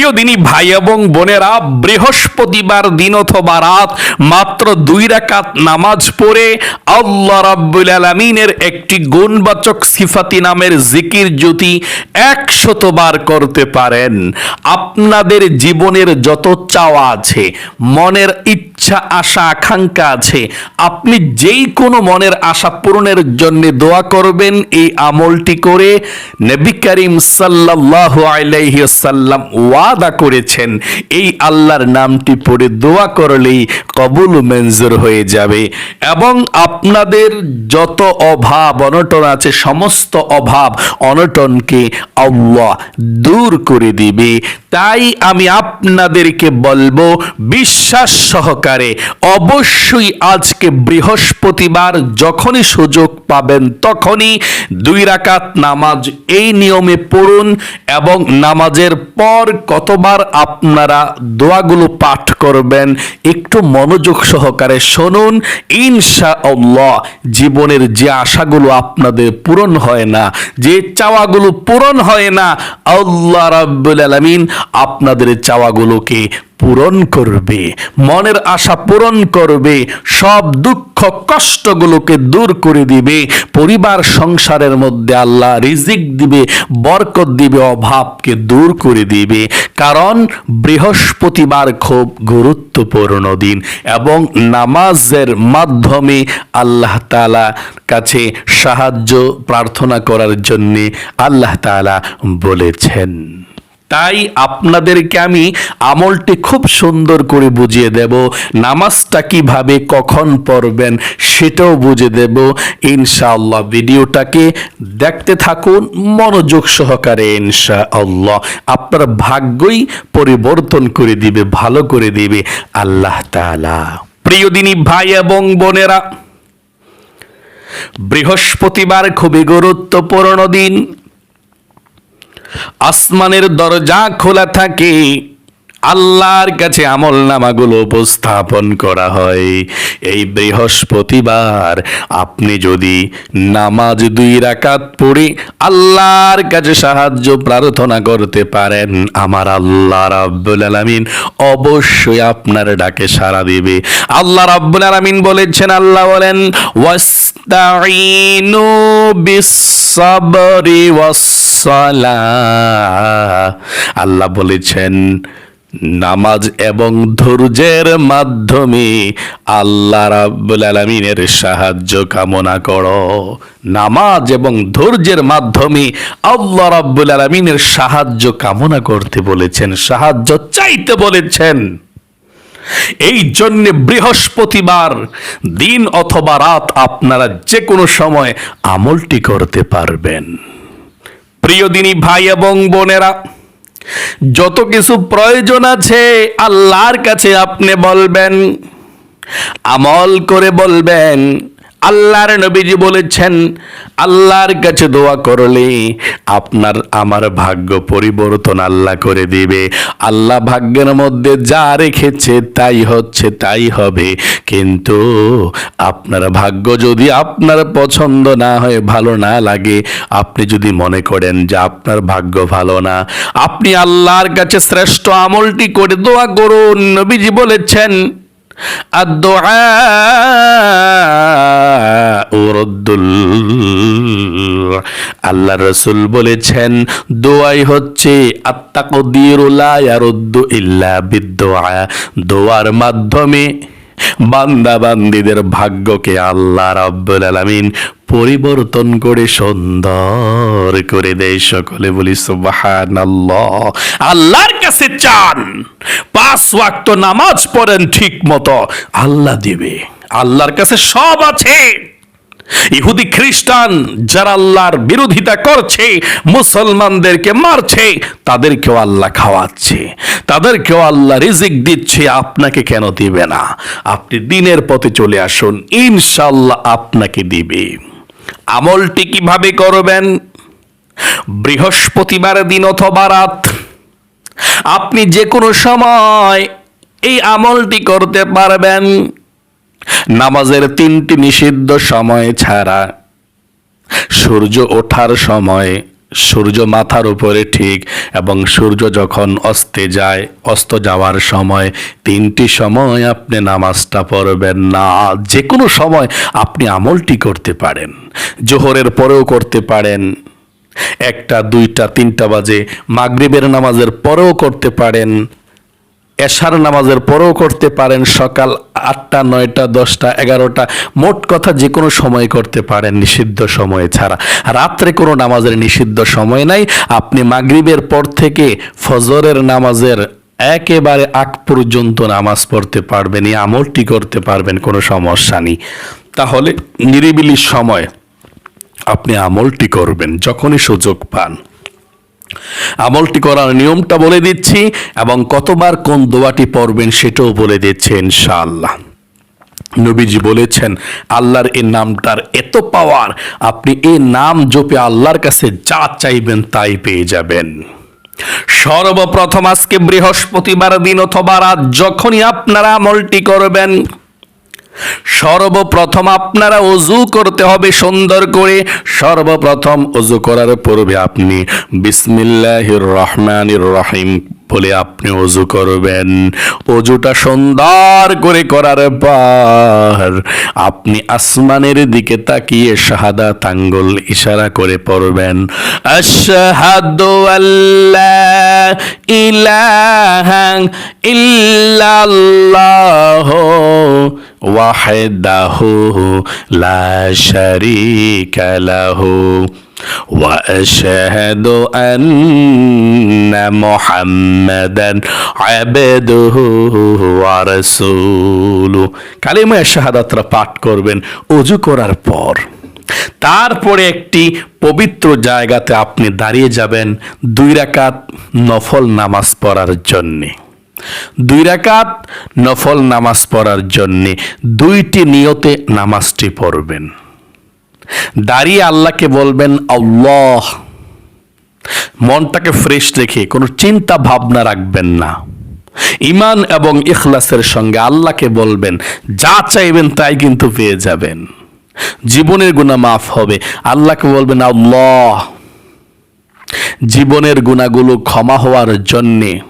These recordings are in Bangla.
প্রিয় দিনী ভাই এবং বোনেরা বৃহস্পতিবার দিন অথবা রাত মাত্র দুই রাকাত নামাজ পড়ে আল্লাহ রাব্বুল আলামিনের একটি গুণবাচক সিফাতি নামের জিকির জ্যোতি একশতবার করতে পারেন, আপনাদের জীবনের যত চাওয়া আছে, মনের ইচ্ছা, আশা, আকাঙ্ক্ষা আছে, আপনি যেই কোনো মনের আশা পূরণের জন্য দোয়া করবেন, এই আমলটি করে নবী করিম সাল্লাল্লাহু আলাইহি সাল্লাম ওয়াদা করেছেন, এই আল্লাহর নামটি পড়ে দোয়া করলেই কবুল মঞ্জুর হয়ে যাবে। এবং আপনাদের যত অভাব, অনটন আছে, সমস্ত অভাব অনটনকে আল্লাহ দূর করে দিবে। তাই আমি আপনাদেরকে বলব, বিশ্বাস সহকারে অবশ্যই আজকে বৃহস্পতিবার যখনই সুযোগ পাবেন তখনই দুই রাকাত নামাজ এই নিয়মে পড়ুন এবং নামাজের পর কতবার আপনারা দোয়াগুলো পাঠ করবেন, একটু মনোযোগ সহকারে শুনুন। ইনশা আল্লাহ জীবনের যে আশাগুলো আপনাদের পূরণ হয় না, যে চাওয়াগুলো পূরণ হয় না, আল্লাহ রাব্বুল আলামিন আপনাদের চাওয়াগুলোকে পূরণ করবে, মনের আশা পূরণ করবে, সব দুঃখ কষ্টগুলোকে দূর করে দিবে, পরিবার সংসারের মধ্যে আল্লাহ রিজিক দিবে, বরকত দিবে, অভাবকে দূর করে দিবে। কারণ বৃহস্পতিবার খুব গুরুত্বপূর্ণ দিন এবং নামাজের মাধ্যমে আল্লাহ তালা কাছে সাহায্য, প্রার্থনা করার জন্যে আল্লাহ তালা বলেছেন। তাই আপনাদেরকে আমি আমলটি খুব সুন্দর করে বুঝিয়ে দেব। নামাজটা কীভাবে, কখন পড়বেন সেটাও বুঝে দেব। ইনশাআল্লাহ ভিডিওটাকে দেখতে থাকুন, মনোযোগ সহকারে ইনশাআল্লাহ। আপনার ভাগ্যই পরিবর্তন করে দিবে, ভালো করে দিবে। আল্লাহ তাআলা। প্রিয় দিনী ভাই এবং বোনেরা, বৃহস্পতিবার খুবই গুরুত্বপূর্ণ দিন। আসমানের দরজা খোলা থাকে, আল্লাহর কাছে আমল নামাগুলো উপস্থাপন করা হয়। এই বৃহস্পতিবার আপনি যদি নামাজ দুই রাকাত পড়ে আল্লাহর কাছে সাহায্য প্রার্থনা করতে পারেন, আমার আল্লাহ রাব্বুল আলামিন অবশ্যই আপনার ডাকে সাড়া দিবে। আল্লাহ রাব্বুল আলামিন বলেছেন, আল্লাহ বলেন ওয়াস্তাইনু বিস-সাবরি ওয়াস-সালাহ আল্লাহ বলেছেন, নামাজ এবং ধৈর্যের মাধ্যমে আল্লাহ রাব্বুল আলামিনের সাহায্য কামনা করো। নামাজ এবং ধৈর্যের মাধ্যমে আল্লাহ রাব্বুল আলামিনের সাহায্য কামনা করতে বলেছেন, সাহায্য চাইতে বলেছেন। এই জন্যে বৃহস্পতিবার, দিন অথবা রাত আপনারা যে কোনো সময় আমলটি করতে পারবেন। প্রিয় দিনী ভাই এবং বোনেরা, যত কিছু প্রয়োজন আছে আল্লাহর কাছে আপনি বলবেন, আমল করে বলবেন আল্লাহর নবীজি বলেছেন, আল্লাহর কাছে দোয়া করলে আপনার, আমার ভাগ্য পরিবর্তন আল্লাহ করে দিবে। আল্লাহ ভাগ্যের মধ্যে যা রেখেছে তাই হচ্ছে, তাই হবে। কিন্তু আপনার ভাগ্য যদি আপনার পছন্দ না হয়, ভালো না লাগে, আপনি যদি মনে করেন যে আপনার ভাগ্য ভালো না, আপনি আল্লাহর কাছে শ্রেষ্ঠ আমলটি করে দোয়া করুন। নবীজি বলেছেন আল্লাহ রসুল বলেছেন দোয়াই হচ্ছে দোয়ার মাধ্যমে বান্দা বান্দিদের ভাগ্যকে আল্লাহ রাব্বুল আলামিন পরিবর্তন করে সুন্দর করে দেয় সকলে, বলি সুবহানাল্লাহ। আল্লাহর কাছে চান, পাঁচ ওয়াক্ত নামাজ পড়েন ঠিক মতো, আল্লাহ দিবে। আল্লাহর কাছে সব আছে। ইহুদি খ্রিস্টান যারা আল্লাহর বিরোধিতা করছে, মুসলমানদেরকে মারছে, তাদেরকেও আল্লাহ খাওয়াচ্ছে। তাদেরকেও আল্লাহ রিজিক দিচ্ছে, আপনাকে কেন দিবে না? আপনি দিনের পথে চলে আসুন ইনশাল্লাহ আপনাকে দিবে। আমলটি কীভাবে করবেন? বৃহস্পতিবার দিন অথবা রাত। আপনি যে কোনো সময় এই আমলটি করতে পারবেন। নামাজের তিনটি নিষিদ্ধ সময় ছাড়া। সূর্য ওঠার সময় সূর্য মাথার উপরে ঠিক এবং সূর্য যখন অস্তে যায়, অস্ত যাওয়ার সময় তিনটি সময় আপনি নামাজটা পড়বেন না। যে কোনো সময় আপনি আমলটি করতে পারেন, জোহরের পরেও করতে পারেন, একটা, দুইটা, তিনটা বাজে, মাগরিবের নামাজের পরেও করতে পারেন। এশার নামাজের পরেও করতে পারেন সকাল আটটা, নয়টা, দশটা, এগারোটা। মোট কথা যে কোনো সময় করতে পারেন, নিষিদ্ধ সময় ছাড়া। রাত্রে কোনো নামাজের নিষিদ্ধ সময় নাই। আপনি মাগরিবের পর থেকে ফজরের নামাজের একেবারে আগ পর্যন্ত নামাজ পড়তে পারবেন, এই আমলটি করতে পারবেন, কোনো সমস্যা নেই। তাহলে নিরিবিলি সময় আপনি আমলটি করবেন, যখনই সুযোগ পান। আমলটি করার নিয়মটা বলে দিচ্ছি এবং কতবার কোন দোয়াটি পড়বেন সেটাও বলে দিচ্ছে ইনশাআল্লাহ। নবীজি বলেছেন, আল্লাহর এই নামটার এত পাওয়ার, আপনি এই নাম জপে আল্লাহর কাছে যা চাইবেন তাই পেয়ে যাবেন। সর্বপ্রথম আজকে বৃহস্পতিবার দিন অথবা রাত যখনই আপনারা আমলটি করবেন সর্বপ্রথম আপনারা অজু করতে হবে সুন্দর করে। সর্বপ্রথম অজু করার পূর্বে আপনি বিসমিল্লাহির রহমানির রহিম বলে আপনি অজু করবেন। অজুটা সুন্দর করে করার পর আপনি আসমানের দিকে তাকিয়ে শাহাদা তাঙ্গল ইশারা করে পড়বেন। আশহাদু আল্লাহ ইলাহা ইল্লাল্লাহ وحده لا شريك له واشهد ان محمدا عبده ورسوله কালিমা শাহাদাতরা পাঠ করবেন অজু করার পর তারপরে একটি পবিত্র জায়গাতে আপনি দাঁড়িয়ে যাবেন দুই রাকাত নফল নামাজ পড়ার জন্যে দুই রাকাত নফল নামাজ পড়ার জন্যে দুইটি নিয়তে নামাজটি পড়বেন। দাঁড়িয়ে আল্লাহকে বলবেন, আল্লাহ, মনটাকে ফ্রেশ রেখে কোনো চিন্তা ভাবনা রাখবেন না। ইমান এবং ইখলাসের সঙ্গে আল্লাহকে বলবেন, যা চাইবেন তাই কিন্তু পেয়ে যাবেন। জীবনের গুণা মাফ হবে। আল্লাহকে বলবেন, আল্লাহ, জীবনের গুণাগুলো ক্ষমা হওয়ার জন্যে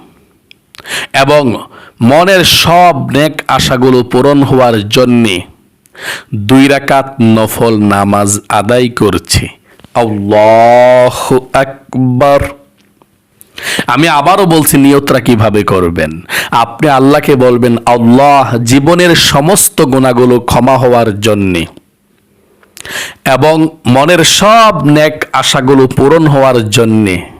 এবং মনের সব নেক আশাগুলো পূরণ হওয়ার জন্যে দুই রাকাত নফল নামাজ আদায় করছি। আল্লাহ আকবর। আমি আবারও বলছি নিয়তরা কীভাবে করবেন? আপনি আল্লাহকে বলবেন, আল্লাহ জীবনের সমস্ত গুণাগুলো ক্ষমা হওয়ার জন্যে এবং মনের সব নেক আশাগুলো পূরণ হওয়ার জন্যে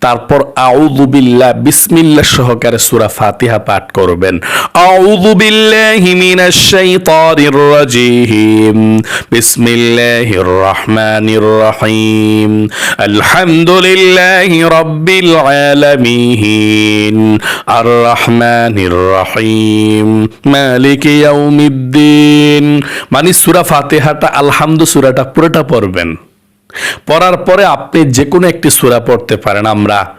তারপর আউযু বিল্লাহ, বিসমিল্লাহ সহকারে সূরা ফাতিহা পাঠ করবেন। আউযু বিল্লাহি মিনাশ শাইতানির রাজিম। বিসমিল্লাহির রহমানির রহিম। আলহামদুলিল্লাহি রাব্বিল আলামিন। আর রহমানির রহিম। মালিকি ইয়াউমিদ্দিন। মানে সূরা ফাতিহাটা, আলহামদু সূরাটা পুরোটা পড়বেন। পড়ার পরে আপনি যে কোনো একটি সূরা পড়তে পারেন। আমরা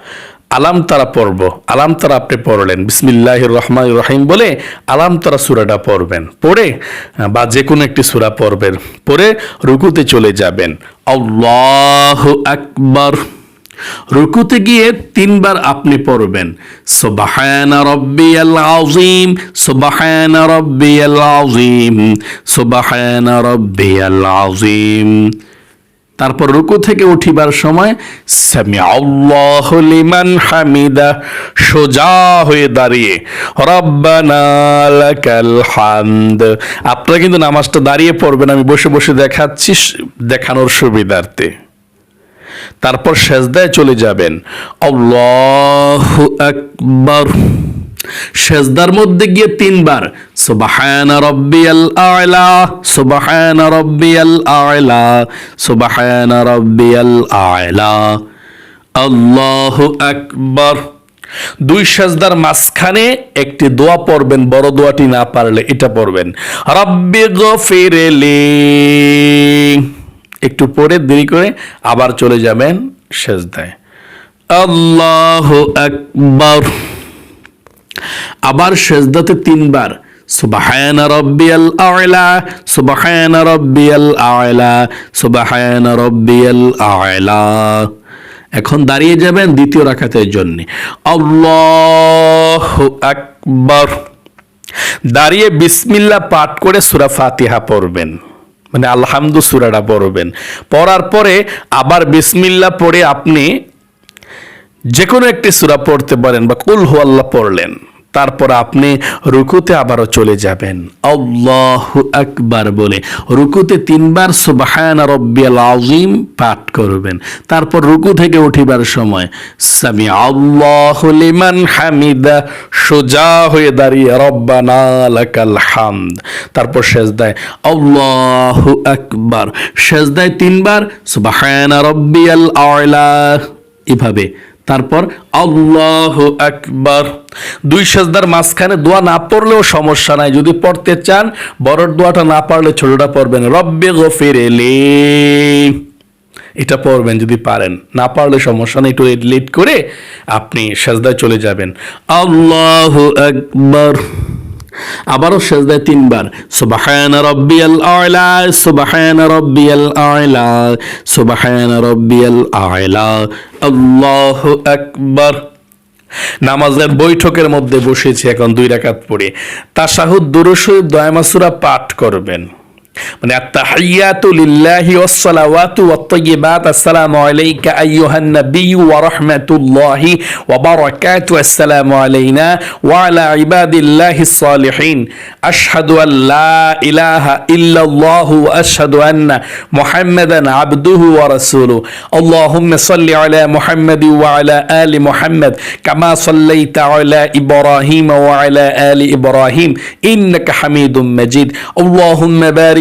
আলাম তারা পড়ব। আলাম তারা আপনি পড়লেন। বিসমিল্লাহ রহমান রহিম বলে আলাম তারা সুরাটা পড়বেন। পড়ে, বা যে কোনো একটি সুরা পড়বেন। পড়ে রুকুতে চলে যাবেন। আল্লাহ আকবর। রুকুতে গিয়ে তিনবার আপনি পড়বেন। সুবহান রব্বিয়াল আযীম, সুবহান রব্বিয়াল আযীম, সুবহান রব্বিয়াল আযীম। তারপর রুকু থেকে উঠিবার সময় হামিদা সোজা হয়ে দাঁড়িয়ে, রব্বানা আপনারা কিন্তু নামাজটা দাঁড়িয়ে পড়বেন, আমি বসে বসে দেখাচ্ছি দেখানোর সুবিধার্থে। তারপর সেজদায় চলে যাবেন, আল্লাহ আকবার সেজদার মধ্যে গিয়ে তিনবার, সুবাহান রব্বিয়াল আলা, সুবাহান রব্বিয়াল আলা, সুবাহান রব্বিয়াল আলা। আল্লাহু আকবার। দুই সাজদার মাঝখানে একটি দোয়া পড়বেন, বড় দোয়াটি না পারলে এটা পড়বেন। রব্বি গফিরলি একটু পরে দেরি করে আবার চলে যাবেন সেজদায়। আল্লাহ আকবার। আবার সেজদাতে তিনবার। সুবাহান রব্বিয়াল আয়লা সুবাহান রব্বিয়াল আয়লা সুবাহান রব্বিয়াল আয়লা এখন দাঁড়িয়ে যাবেন দ্বিতীয় রাখাতের জন্য। আল্লাহ আকবার। দাঁড়িয়ে বিসমিল্লা পাঠ করে সুরা ফাতিহা পড়বেন। মানে আলহামদু সুরাটা পড়বেন। পড়ার পরে আবার বিসমিল্লা পড়ে আপনি যে কোনো একটি সুরা পড়তে পারেন বা কুল হু আল্লাহ পড়লেন। তারপর আপনি রুকুতে আবারও চলে যাবেন। আল্লাহ আকবার বলে রুকুতে তিনবার সুবহান রব্বিয়াল আজিম পাঠ করবেন। তারপর রুকু থেকে উঠিবার সময় সামি আল্লাহ লিমান হামিদা, সোজা হয়ে দাঁড়িয়ে রব্বানা লাকাল হামদ। তারপর সেজদায় আল্লাহ আকবার, সেজদায় তিনবার সুবহান রব্বিয়াল আলা। এভাবে তারপর আল্লাহ একবার দুই সেজদার মাঝখানে দোয়া না পড়লেও সমস্যা নাই। যদি পড়তে চান বড় দোয়াটা না পারলে ছোটটা পড়বেন। রব্বে গফির এটা পড়বেন যদি পারেন। না পারলে সমস্যা নেই। একটু লেট করে আপনি সেজদায় চলে যাবেন। আল্লাহ আকবার। আবারও সেজদায় তিনবার সুবাহায়ন রব্বিয়াল আয়লা সুবাহায়ন রব্বিয়াল আয়লা সুবাহায়ন রব্বিয়াল আয়লা আল্লাহ আকবার। নামাজের বৈঠকের মধ্যে বসেছি এখন দুই রাকাত পড়ে। তাশাহুদ দুরুশরীফ দয়ামাসুরা পাঠ করবেন। মানে আত্তাহিয়াতু লিল্লাহি ওয়াসসালাওয়াতু ওয়াত-তাইয়্যিবাত আসসালামু আলাইকা আইয়ুহান নাবিয়্যু ওয়া রাহমাতুল্লাহি ওয়া বারাকাতুহু আসসালামু আলাইনা ওয়া আলা ইবাদিল্লাহিস সালিহিন আশহাদু আল লা ইলাহা ইল্লাল্লাহু ওয়া আশহাদু আন্না মুহাম্মাদান আবদুহু ওয়া রাসূলুহু আল্লাহুম্মা সাল্লি আলা মুহাম্মাদি ওয়া আলা আলি মুহাম্মাদ কামা সাল্লাইতা আলা ইব্রাহিম ওয়া আলা আলি ইব্রাহিম ইন্নাকা হামিদুম মাজিদ আল্লাহুম্মা বারিক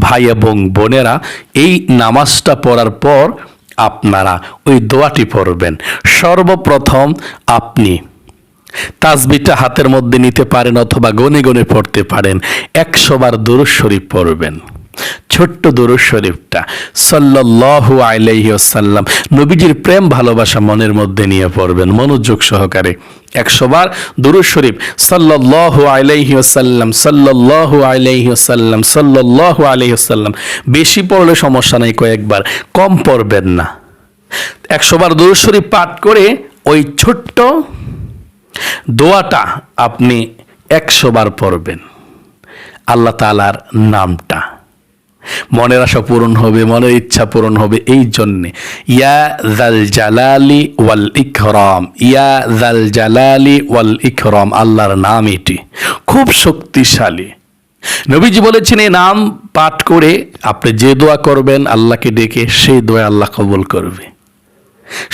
ভাই এবং বোনেরা, এই নামাজটা পড়ার পর আপনারা ওই দোয়াটি পড়বেন। সর্বপ্রথম আপনি তাজবিটা হাতের মধ্যে নিতে পারেন অথবা গনে গনে পড়তে পারেন। একশোবার শরীফ পড়বেন। ছোট্ট দুরুজ শরীফটা সাল্লাল্লাহু আলাইহি ওয়াসাল্লাম। নবীজির প্রেম, ভালোবাসা মনের মধ্যে নিয়ে পড়বেন, মনোযোগ সহকারে। একশো বার দুরুজ শরীফ, সাল্লাল্লাহু আলাইহি ওয়াসাল্লাম, সাল্লাল্লাহু আলাইহি ওয়াসাল্লাম, সাল্লাল্লাহু আলাইহি ওয়াসাল্লাম। বেশি পড়লে সমস্যা নাই, কয়েকবার। কম পড়বেন না। একশো বার দুরুজ শরীফ পাঠ করে ওই ছোট্ট দোয়াটা আপনি একশো বার পড়বেন। আল্লাহ তালার নামটা। মনের আশা পূরণ হবে, মনের ইচ্ছা পূরণ হবে এই জন্যে। ইয়া জাল জালালি ওয়াল ইকরম, ইয়া জাল জালালি ওয়াল ইকরম, আল্লাহর নাম এটি। খুব শক্তিশালী। নবীজি বলেছেন এই নাম পাঠ করে আপনি যে দোয়া করবেন, আল্লাহকে ডেকে সেই দোয়া আল্লাহ কবল করবে।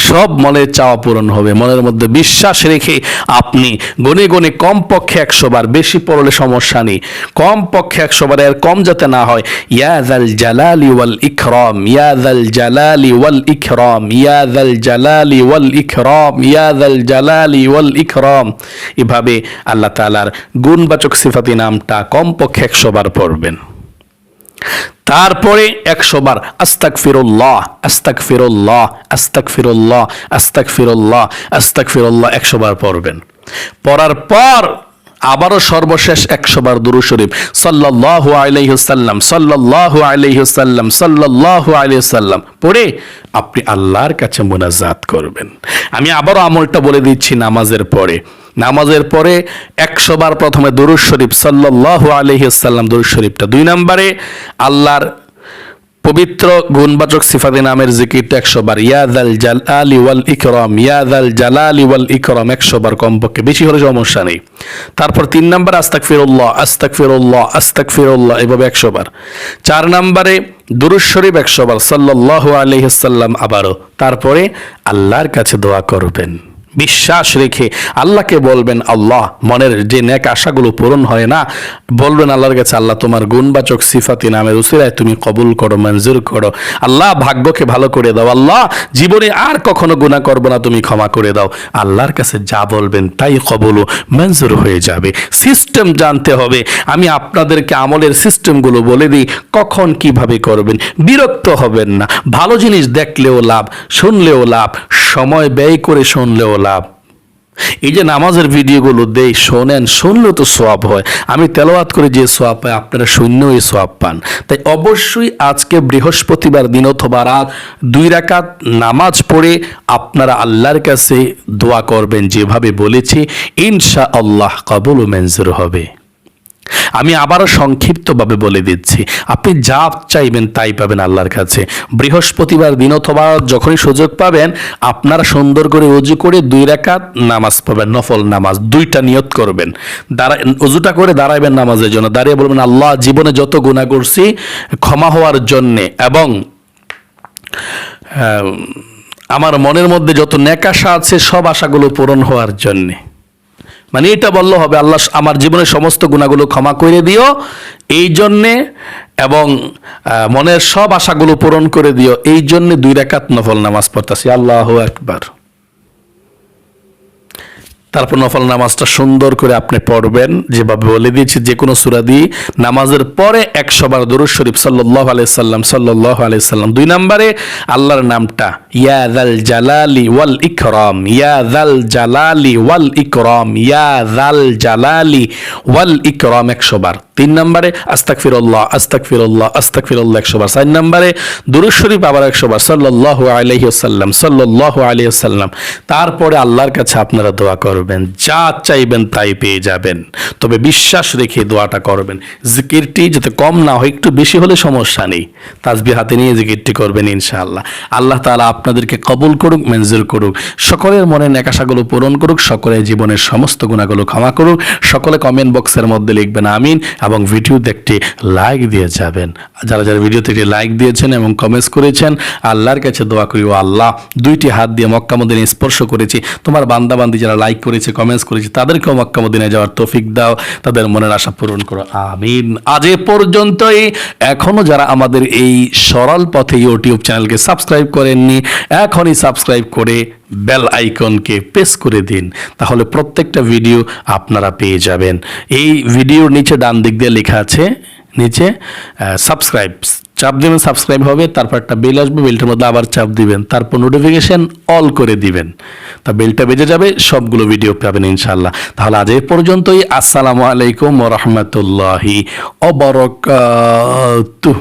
সব মনের চাওয়া পূরণ হবে। মনের মধ্যে বিশ্বাস রেখে আপনি গনে গনে কম পক্ষে একশো বার বেশি পড়লে সমস্যা নেই। কম পক্ষে একশো বার এর কম যাতে না হয়। ইয়াদাল জালালি ওয়াল ইকরম ইয়াদাল জালালি ওয়াল ইকরম ইয়াদাল জালালি ওয়াল ইকরম ইয়াদাল জালালি ওয়াল ইকরম। এভাবে আল্লাহ তালার গুণবাচক সিফাতি নামটা কম পক্ষে একশো বার পড়বেন। তারপরে একশো বার আস্তাক ফিরুল্লাহ আস্তাক ফিরুল্লাহ আস্তাক ফিরুল্লাহ আস্তাক ফিরুল্লাহ আস্তাক ফিরুল্লাহ একশো বার পড়বেন। পড়ার পর আবারও সর্বশেষ একশো বার দুরু শরীফ সাল্লাহ আলাইহসাল্লাম সাল্লাহ আলাইহসাল্লাম সাল্লাহ আলাইসাল্লাম পড়ে আপনি আল্লাহর কাছে মোনাজাত করবেন। আমি আবারও আমলটা বলে দিচ্ছি নামাজের পরে। নামাজের পরে একশো বার প্রথমে দুরুজ শরীফ সাল্লাহ আলহিসাল্লাম দুরুজ শরীফটা। দুই নম্বরে আল্লাহর পবিত্র গুণবাচক সিফাতি নামের জিকিরটা একশো বার। ইয়াদাল জালালি ওয়াল ইকরম ইয়াদাল জালালি ওয়াল ইকরম, একশো বার কমপক্ষে। বেশি হলে সমস্যা নেই। তারপর তিন নাম্বার আস্তাক ফিরুল্লাহ আস্তাক ফিরুল্লাহ আস্তাক ফিরুল্লাহ এভাবে একশো বার। চার নাম্বারে দুরুজ শরীফ একশো বার সাল্লাহ আলহিসাল্লাম আবারও। তারপরে আল্লাহর কাছে দোয়া করবেন। বিশ্বাস রেখে আল্লাহকে বলবেন, আল্লাহ, মনের যে ন্যাক আশাগুলো পূরণ হয় না, বলবেন আল্লাহর কাছে, আল্লাহ, তোমার গুণবাচক সিফাতি নামের উসিরায় তুমি কবুল করো, মঞ্জুর করো। আল্লাহ, ভাগ্যকে ভালো করে দাও। আল্লাহ, জীবনে আর কখনো গুণা করব না, তুমি ক্ষমা করে দাও। আল্লাহর কাছে যা বলবেন, তাই কবুল ও মঞ্জুর হয়ে যাবে। সিস্টেম জানতে হবে। আমি আপনাদেরকে আমলের সিস্টেমগুলো বলে দিই, কখন কীভাবে করবেন। বিরক্ত হবেন না। ভালো জিনিস দেখলেও লাভ, শুনলেও লাভ, সময় ব্যয় করে শুনলেও লাভ। এই যে নামাজের ভিডিওগুলো দেই, শোনেন, শুনলে তো সোয়াব হয়। আমি তেলাওয়াত করে যে সোয়াব পাই আপনারা শূন্যও এই সোয়াব পান। তাই অবশ্যই আজকে বৃহস্পতিবার দিন অথবা রাত দুই রাকাত নামাজ পড়ে আপনারা আল্লাহর কাছে দোয়া করবেন, যেভাবে বলেছি ইনশা আল্লাহ কবুল মঞ্জুর হবে। আমি আবারও সংক্ষিপ্তভাবে বলে দিচ্ছি। আপনি যা চাইবেন তাই পাবেন আল্লাহর কাছে। বৃহস্পতিবার দিন অথবা যখনই সুযোগ পাবেন, আপনারা সুন্দর করে অজু করে দুই রাকাত নামাজ পাবেন নফল নামাজ, দুইটা নিয়ত করবেন। দাঁড়া অজুটা করে দাঁড়াবেন নামাজের জন্য। দাঁড়িয়ে বলবেন, আল্লাহ, জীবনে যত গুণা করছি, ক্ষমা হওয়ার জন্যে। এবং আমার মনের মধ্যে যত নেকাশা আছে, সব আশাগুলো পূরণ হওয়ার জন্যে। মানে এটা বললে হবে, আল্লাহ আমার জীবনের সমস্ত গুণাগুলো ক্ষমা করে দিও, এই জন্যে এবং মনের সব আশাগুলো পূরণ করে দিও, এই জন্যে দুই রেখাত নফল নামাজ পড়তাছি। আল্লাহ একবার তারপর নফল নামাজটা সুন্দর করে আপনি পড়বেন। যেভাবে বলে দিয়েছি, যে কোনো সুরা দিয়ে নামাজের পরে একশো বার দরুদ শরীফ সাল্লাহ আলাইসাল্লাম সাল্লাহ আলাইসাল্লাম দুই নম্বরে আল্লাহর নামটা ইয়াদাল জালালি ওয়াল ইকরম ইয়াদাল জালালি ওয়াল ইকরম ইয়াদাল জালালি ওয়াল ইকরম একশোবার তিন নম্বরে আস্তাক ফিরল্লাহ আস্তাক ফিরল্লাহ আস্তাক ফিরল্লাহ একশো বার। চার নম্বরে দুরুদ শরীফ আবার একশো বার সাল্লাহ আলহিহাল্লাম সাল্লাহ আলিয়াল্লাম তারপরে আল্লাহর কাছে আপনারা দোয়া করবেন। যা চাইবেন তাই পেয়ে যাবেন। তবে বিশ্বাস রেখে দোয়াটা করবেন। জিকিরটি যাতে কম না হয়, একটু বেশি হলে সমস্যা নেই। তাজবি হাতে নিয়ে জিকিরটি করবেন ইনশাআল্লাহ। আল্লাহ তাআলা আপনাদেরকে কবুল করুক, মঞ্জুর করুক। সকলের মনে নেকাশাগুলো পূরণ করুক, সকলের জীবনের সমস্ত গুণাগুলো ক্ষমা করুক। সকলে কমেন্ট বক্সের মধ্যে লিখবেন আমিন এবং ভিডিও দেখতে লাইক দিয়ে যাবেন। যারা যারা ভিডিওতে একটি লাইক দিয়েছেন এবং কমেন্টস করেছেন, আল্লাহর কাছে দোয়া করি, ও আল্লাহ, দুইটি হাত দিয়ে মক্কা মদিনায় স্পর্শ করেছি। তোমার বান্দাবান্দি যারা লাইক করেছে কমেন্টস করেছে, তাদেরকেও মক্কা মদিনায় যাওয়ার তৌফিক দাও, তাদের মনের আশা পূরণ করো, আমিন। আজ এ পর্যন্তই। এখনও যারা আমাদের এই সরল পথে ইউটিউব চ্যানেলকে সাবস্ক্রাইব করেননি, এখনই সাবস্ক্রাইব করে বেল আইকনকে প্রেস করে দিন, তাহলে প্রত্যেকটা ভিডিও আপনারা পেয়ে যাবেন। এই ভিডিওর নিচে ডান দিক দিয়ে লেখা আছে, নিচে সাবস্ক্রাইব চাপ দিবেন সাবস্ক্রাইব হবে তারপর একটা বেল আসবে বেলটার মধ্যে আবার চাপ দিবেন। তারপর নোটিফিকেশান অল করে দিবেন। তা বেলটা বেজে যাবে, সবগুলো ভিডিও পাবেন ইনশাল্লাহ তাহলে আজ এ পর্যন্তই, আসসালামু আলাইকুম রহমতুল্লাহি অবরকাতুহ